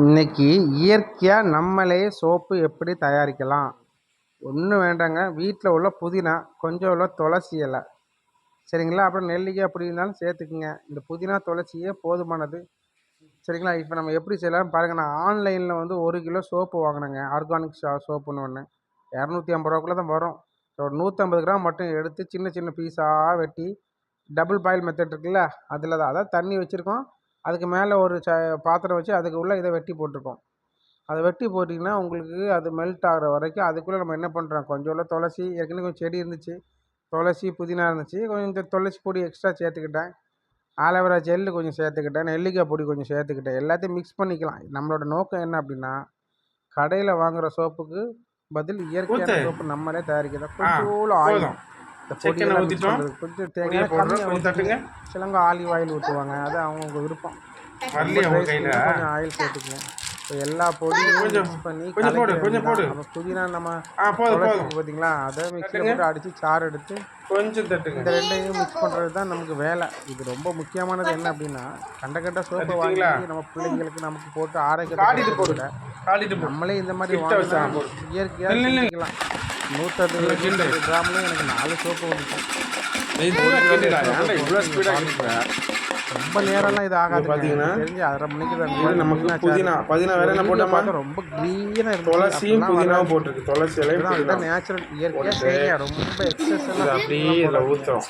இன்னைக்கு இயற்கையாக நம்மளே சோப்பு எப்படி தயாரிக்கலாம்? ஒன்றும் வேண்டாங்க. வீட்டில் உள்ள புதினா கொஞ்சம் உள்ள துளசி இலை. சரிங்களா? அப்புறம் நெல்லிக்காய் அப்படி இருந்தாலும் சேர்த்துக்குங்க. இந்த புதினா துளசியே போதுமானது. சரிங்களா? இப்போ நம்ம எப்படி செய்யலாம் பாருங்கள் நான் ஆன்லைனில் வந்து ஒரு கிலோ சோப்பு வாங்கினேங்க. ஆர்கானிக் ஷா சோப்புன்னு ஒன்று இரநூத்தி ஐம்பது ரூபாக்குள்ள தான் வரும். ஒரு நூற்றம்பது கிராம் மட்டும் எடுத்து சின்ன சின்ன பீஸாக வெட்டி டபுள் பாயில் மெத்தட் இருக்குல்ல? அதில் தான் அதாவது தண்ணி வச்சுருக்கோம். அதுக்கு மேலே ஒரு ச பாத்திரம் வச்சு அதுக்கு உள்ளே இதை வெட்டி போட்டிருக்கோம். அதை வெட்டி போட்டிங்கன்னா உங்களுக்கு அது மெல்ட் ஆகிற வரைக்கும் அதுக்குள்ளே நம்ம என்ன பண்ணுறோம் கொஞ்சோண்டு துளசி ஏற்கனவே கொஞ்சம் செடி இருந்துச்சு. துளசி புதினா இருந்துச்சு. கொஞ்சம் துளசி பொடி எக்ஸ்ட்ரா சேர்த்துக்கிட்டேன். ஆலோவேரா ஜெல்லு கொஞ்சம் சேர்த்துக்கிட்டேன். நெல்லிக்காய் பொடி கொஞ்சம் சேர்த்துக்கிட்டேன். எல்லாத்தையும் மிக்ஸ் பண்ணிக்கலாம். நம்மளோட நோக்கம் என்ன அப்படின்னா கடையில் வாங்குகிற சோப்புக்கு பதில் இயற்கையான. சோப்பு நம்மளே தயாரிக்கிறோம். ஆ, கொஞ்சோண்டு ஆயில் செக்கெண்ணெய். கொஞ்சம் தேங்காய் போடுறோம். தட்டுங்க. சிலவங்க ஆலிவ் ஆயில் ஊற்றுவாங்க அது அவங்கவுங்க விருப்பம். கொஞ்சம் ஆயில் சேர்த்துக்குவேன் இப்போ எல்லா பொடியும் கொஞ்சம், பண்ணி கொஞ்சம் போடு, கொஞ்சம் போடு. அப்போ புதினா நம்ம பார்த்தீங்களா அதை மிக்சியில். போட்டு அடித்து சாறு எடுத்து கொஞ்சம் தட்டுங்க. இந்த ரெண்டையும் மிக்ஸ் பண்ணுறது தான் நமக்கு வேலை. இது ரொம்ப முக்கியமானது என்ன அப்படின்னா கண்ட கண்ட சோப்பை வாங்கி? நம்ம பிள்ளைங்களுக்கு நமக்கு போட்டு காட்டிட்டு ஆரோக்கியத்தை போடு காட்டிட்டு போடு. நம்மளே இந்த மாதிரி வாங்கினா. இயற்கையாக நூற்றறுபது கிராம்லேயும் எனக்கு நாலு சோப்பு வந்துச்சு. ரொம்ப நேரம்லாம் இது ஆகாது பாத்தீங்கன்னா, தெரிஞ்சு அரை மணிக்கு தான் நமக்கு புதினா. புதினா வேற என்ன போட்டோமா? ரொம்ப க்ரீனாக இருக்கு துளசியும் புதினாவும் போட்டிருக்கு. துளசி இலையும் புதினா. இதுதான் நேச்சுரல் இயற்கையாக ரொம்ப எக்ஸஸ் எல்லாம் அப்படியே இதில் ஊற்றுறோம்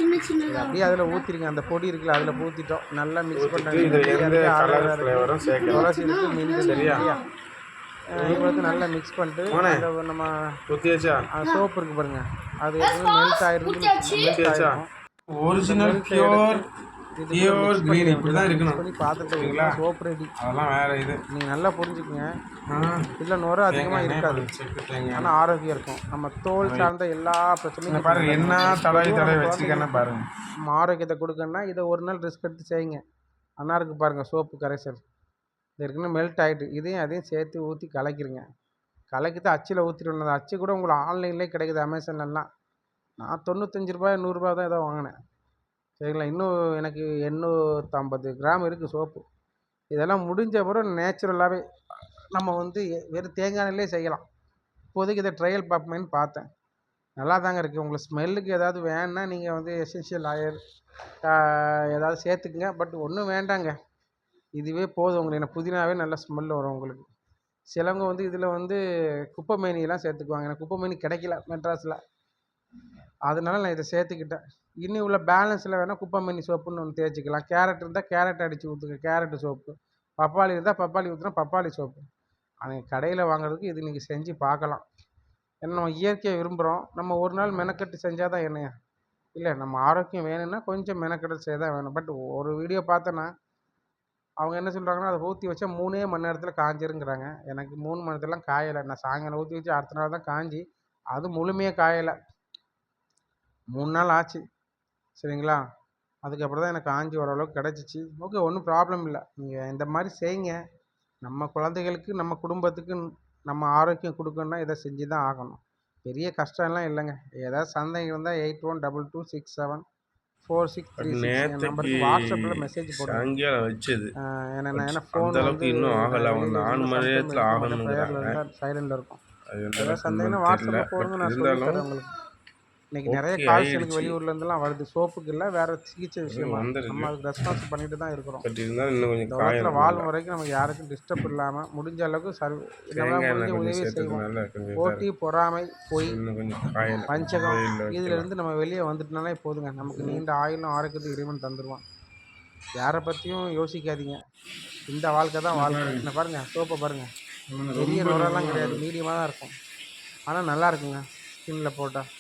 அப்படியே அதில் ஊற்றிருங்க அந்த பொடி இருக்குல்ல அதில் ஊற்றிட்டோம் நல்லா மிக்ஸ் சேர்க்கலாம் துளசி இருக்கு சரியா? இவ்வளோக்கு நல்லா மிக்ஸ் பண்ணிட்டு நம்ம சோப்பு இருக்கு பாருங்க. அது மெல்ட் ஆயிருந்து ஒரிஜினல் பியூர் பியூர் கிரீன் இப்படி தான் இருக்கணும். பண்ணி பார்த்துட்டு சோப் ரெடி அதெல்லாம் வேற இது. நீங்கள் நல்லா புரிஞ்சுக்குங்க. இதில் நுர அதிகமாக இருக்காது. ஆனால் ஆரோக்கியம் இருக்கும். நம்ம தோல் சார்ந்த எல்லா பிரச்சனையும் பாருங்க என்ன தடவை தடவை வச்சுக்கன்னு பாருங்க. நம்ம ஆரோக்கியத்தை கொடுக்கணும்னா இதை ஒரு நாள் ரிஸ்க் எடுத்து செய்யுங்க. அண்ணா இருக்கு பாருங்கள் சோப்பு கரைசல். ஏற்கனவே மெல்ட் ஆகிட்டு இதையும் அதையும் சேர்த்து ஊற்றி கலக்கிடுங்க கலக்கிட்டு அச்சில் ஊற்றிட்டு அந்த அச்சு கூட உங்களுக்கு ஆன்லைன்லேயே கிடைக்குது அமேசான்லாம் நான் தொண்ணூத்தஞ்சு ரூபாய் நூறுரூபா தான் ஏதோ வாங்கினேன். சரிங்களா? இன்னும் எனக்கு எண்ணூற்றம்பது கிராம் இருக்குது சோப்பு. இதெல்லாம் முடிஞ்ச பிறகு நேச்சுரலாகவே நம்ம வந்து வெறும் தேங்காய் எண்ணெயிலே செய்யலாம். இப்போதைக்கு இதை ட்ரையல் பார்ப்போமேன்னு பார்த்தேன். நல்லா தாங்க இருக்குது உங்களுக்கு ஸ்மெல்லுக்கு ஏதாவது வேணுன்னா நீங்கள் வந்து எசென்ஷியல் ஆயில் ஏதாவது சேர்த்துக்குங்க. பட் ஒன்றும் வேண்டாங்க. இதுவே போதும் உங்களுக்கு. புதினாவே நல்ல ஸ்மெல் வரும் உங்களுக்கு. சிலவங்க வந்து இதில் வந்து குப்பை மேனியெல்லாம் சேர்த்துக்குவாங்க. எனக்கு குப்பைமேனி கிடைக்கல மெட்ராஸில். அதனால நான் இதை சேர்த்துக்கிட்டேன். இனி உள்ள பேலன்ஸில் வேணால் குப்பை மேனி சோப்புன்னு ஒன்று தேய்ச்சிக்கலாம். கேரட் இருந்தால் கேரட் அடித்து ஊற்றுங்க கேரட்டு சோப்பு. பப்பாளி இருந்தால் பப்பாளி ஊற்றுனா பப்பாளி சோப்பு. ஆனால் கடையில் வாங்குறதுக்கு இது நீங்கள் செஞ்சு பார்க்கலாம். ஏன்னா நம்ம இயற்கையை விரும்புகிறோம் நம்ம ஒரு நாள் மெனக்கட்டு செஞ்சால் தான் என்ன இல்லை நம்ம ஆரோக்கியம் வேணும்னா கொஞ்சம் மெனக்கட்டு செய்ய தான் வேணும். பட் ஒரு வீடியோ பார்த்தோன்னா அவங்க என்ன சொல்கிறாங்கன்னா அதை ஊற்றி வச்சா மூணே மணி நேரத்தில் காஞ்சிருங்கிறாங்க. எனக்கு மூணு மணி நேரத்துலாம் காயலை. நான் சாயங்காலம் ஊற்றி வச்சு அடுத்த நாள் தான் காஞ்சி அது முழுமையாக காயலை. மூணு நாள் ஆச்சு. சரிங்களா? அதுக்கப்புறம் தான் எனக்கு காஞ்சி ஓரளவுக்கு கிடச்சிச்சு. ஓகே ஒன்றும் ப்ராப்ளம் இல்லை. நீங்கள் இந்த மாதிரி செய்யுங்க நம்ம குழந்தைகளுக்கு நம்ம குடும்பத்துக்கு நம்ம ஆரோக்கியம் கொடுக்கணுன்னா இதை செஞ்சு தான் ஆகணும். பெரிய கஷ்டம்லாம் இல்லைங்க. ஏதாவது சந்தேகம் இருந்தால் eight one double two six seven four six three six நம்பருக்கு வாட்ஸ்அப்பில் மெசேஜ் போடுங்க. வச்சது. ஏன்னா ஏன்னா ஃபோன் அளவுக்கு இன்னும் ஆகல. அவங்க நாலு மணி நேரத்துல ஆகணுங்கிறாங்க. சைலண்டில் இருக்கும். ஏதாவது சந்தேகம்னா வாட்ஸ்அப்பில் போடுங்க பட் நான் சொல்லி இருந்தாலும் தரேன் உங்களுக்கு. இன்னைக்கு நிறைய கால்ஸ் எனக்கு. வெளியூர்ல இருந்தெல்லாம் வருது. சோப்புக்கு இல்லை வேற சிகிச்சை விஷயமா. நம்ம அதுக்கு ரெஸ்பான்ஸ் பண்ணிட்டு தான் இருக்கிறோம். பட் இருந்தாலும் இன்னும் கொஞ்சம் இந்த உலகத்தில் வாழும் வரைக்கும் நமக்கு யாருக்கும் டிஸ்டர்ப் இல்லாமல் முடிஞ்ச அளவுக்கு சர்வ முடிஞ்ச உதவி செய்வோம். போட்டி பொறாமை பொய் பஞ்சகம் இதுல. இருந்து நம்ம வெளியே வந்துட்டனாலே போதுங்க. நமக்கு நீண்ட ஆயுளும் ஆரோக்கியத்தையும் இறைவன் தந்துடுவான் யாரை பற்றியும் யோசிக்காதீங்க. இந்த வாழ்க்கை தான் வாழ்க்கை. என்ன பாருங்க சோப்பை பாருங்க. பெரிய நுரெல்லாம் கிடையாது. மீடியமாக தான் இருக்கும். ஆனால் நல்லா இருக்குங்க. ஸ்கின்ல போட்டால்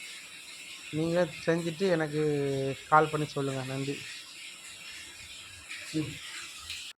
நீங்கள் செஞ்சுட்டு எனக்கு கால் பண்ணி சொல்லுங்கள் நன்றி.